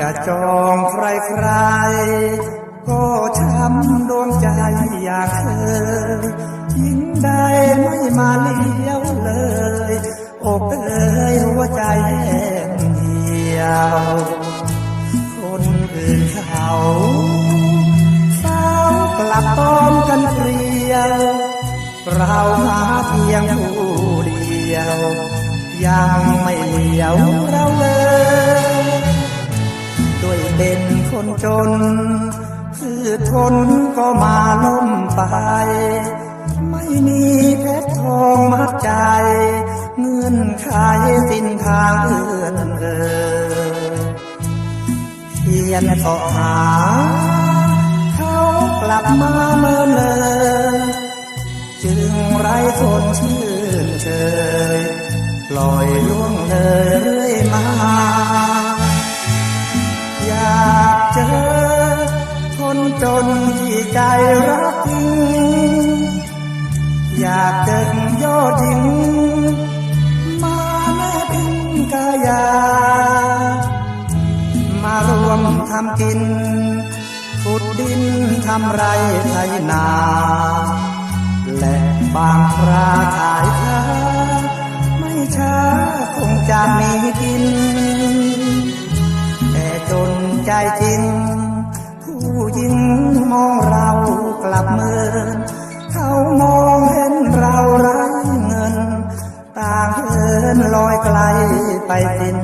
จะจองใครใครก็ช้ำดวงใจอยากเคยยิ่งใดไม่มาเลี้ยวเลยอกเอ้ยหัวใจแห้งเหี่ยว คนอื่นเขาสาวกลับต้อมกันเปรียว เราหาเพียงผู้เดียว ยังไม่เหลียวเราเลย เป็นคนจน คือทนก็มาล้มไป ไม่มีเพชรทองมัดใจ เงื่อนไขสิ้นทางเอื้อนเอ่ยเพียนก็หา เขากลับมาเมื่อเลยจึงไร้คนชื่นเชยปล่อยล่วงเลยเรื่อยมา คนที่ใจรักจริงอยากเจอยอดหิง มาแม่พิงกายา มารวมทำกินขุดดินทำไรไถนา และบางคราขายค้าไม่ช้าคงจะมีกิน แต่จนใจจริง งมองเรากลับเมินเขามองเห็นเราไร้เงิน ต่างเหินลอยไกลไปสิ้น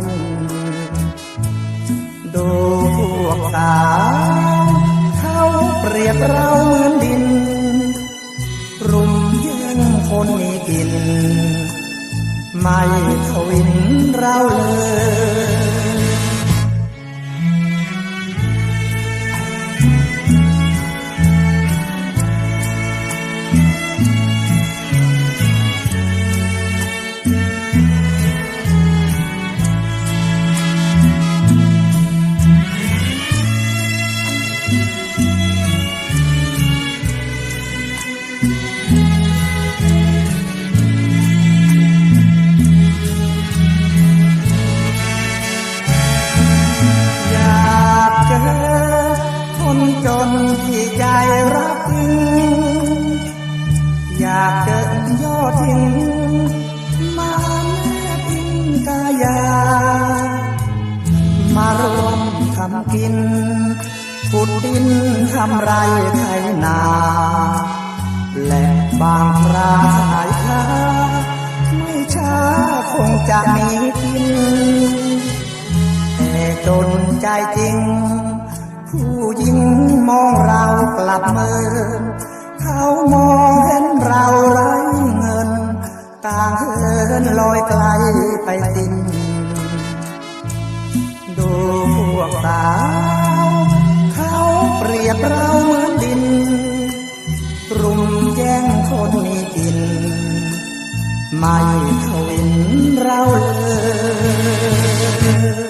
ดูพวกสาวเขาเปรียบเราเหมือนดิน รุมแย่งคนมีกิน ไม่ทวินเราเลย จนที่ใจรักจริงอยากเจอยอดทิ้งมาแม่พิงกายามารวมทำกินขุดดินทำไรไถนาและบางคราขายค้าไม่ช้าคงจะมีกินแต่จนใจจริง ผู้หญิงมองเรากลับเมินเขามองเห็นเราไร้เงิน ต่างเหินลอยไกลไปสิ้นดูพวกสาวเขาเปรียบเราเหมือนดิน รุมแย่งคนมีกิน ไม่ทวินเราเลย